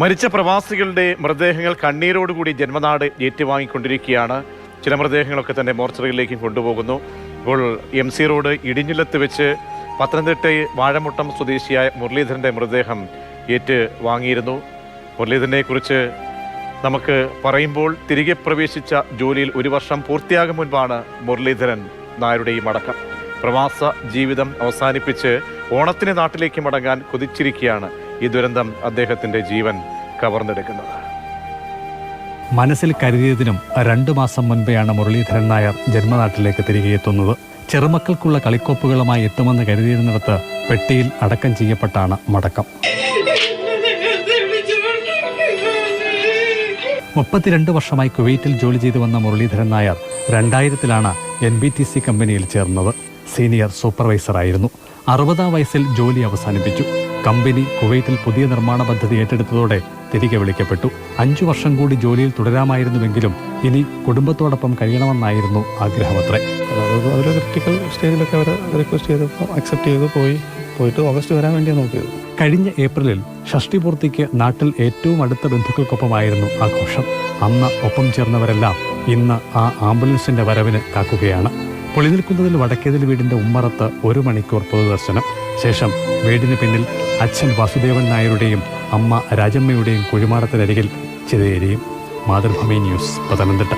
മരിച്ച പ്രവാസികളുടെ മൃതദേഹങ്ങൾ കണ്ണീരോടുകൂടി ജന്മനാട് ഏറ്റുവാങ്ങിക്കൊണ്ടിരിക്കുകയാണ്. ചില മൃതദേഹങ്ങളൊക്കെ തന്നെ മോർച്ചറിയിലേക്ക് കൊണ്ടുപോകുന്നു. ഇപ്പോൾ എം സി റോഡ് ഇടിഞ്ഞിലത്ത് വെച്ച് പത്തനംതിട്ട വാഴമുട്ടം സ്വദേശിയായ മുരളീധരന്റെ മൃതദേഹം ഏറ്റ് വാങ്ങിയിരുന്നു മുരളീധരനെ കുറിച്ച് നമുക്ക് പറയുമ്പോൾ തിരികെ പ്രവേശിച്ച ജോലിയിൽ ഒരു വർഷം പൂർത്തിയാകും മുൻപാണ് മുരളീധരൻ നായരുടെയും മടക്കം പ്രവാസ ജീവിതം അവസാനിപ്പിച്ച് ഓണത്തിന് നാട്ടിലേക്ക് മടങ്ങാൻ കൊതിച്ചിരിക്കുകയാണ് ഈ ദുരന്തം അദ്ദേഹത്തിന്റെ ജീവൻ കവർന്നെടുക്കുന്നത്. മനസ്സിൽ കരുതിയതിനും രണ്ടു മാസം മുൻപെയാണ് മുരളീധരൻ നായർ ജന്മനാട്ടിലേക്ക് തിരികെ എത്തുന്നത്. ചെറുമക്കൾക്കുള്ള കളിക്കോപ്പുകളുമായി എത്തുമെന്ന് കരുതിയിരുന്നിടത്ത് പെട്ടിയിൽ അടക്കം ചെയ്യപ്പെട്ടാണ് മടക്കം. മുപ്പത്തിരണ്ട് വർഷമായി കുവൈറ്റിൽ ജോലി ചെയ്തു വന്ന മുരളീധരൻ നായർ രണ്ടായിരത്തിലാണ് എൻ ബി ടി സി കമ്പനിയിൽ ചേർന്നത്. സീനിയർ സൂപ്പർവൈസറായിരുന്നു. അറുപതാം വയസ്സിൽ ജോലി അവസാനിപ്പിച്ചു. കമ്പനി കുവൈത്തിൽ പുതിയ നിർമ്മാണ പദ്ധതി ഏറ്റെടുത്തതോടെ തിരികെ വിളിക്കപ്പെട്ടു. അഞ്ചു വർഷം കൂടി ജോലിയിൽ തുടരാമായിരുന്നുവെങ്കിലും ഇനി കുടുംബത്തോടൊപ്പം കഴിയണമെന്നായിരുന്നു ആഗ്രഹമത്രേ. അവർ ക്രിട്ടിക്കൽ സ്റ്റേജിലൊക്കെ അവർ റിക്വസ്റ്റ് ചെയ്തപ്പോൾ അക്സെപ്റ്റ് ചെയ്ത് പോയി. പോയിട്ട് ഓഗസ്റ്റ് വരാൻ വേണ്ടിയാണ് നോക്കിയത്. കഴിഞ്ഞ ഏപ്രിലിൽ ഷഷ്ടി പൂർത്തിക്ക് നാട്ടിൽ ഏറ്റവും അടുത്ത ബന്ധുക്കൾക്കൊപ്പമായിരുന്നു ആഘോഷം. അന്ന് ഒപ്പം ചേർന്നവരെല്ലാം ഇന്ന് ആ ആംബുലൻസിന്റെ വരവിന് കാക്കുകയാണ്. പൊളിനിൽക്കുന്നതിൽ വടക്കേതിൽ വീടിന്റെ ഉമ്മറത്ത് ഒരു മണിക്കൂർ പൊതുദർശനം. ശേഷം വീടിന് പിന്നിൽ അച്ഛൻ വാസുദേവൻ നായരുടെയും അമ്മ രാജമ്മയുടെയും കുഴിമാടത്തിനരികിൽ ചിതയേരിയും. മാതൃഭൂമി ന്യൂസ് പത്തനംതിട്ട.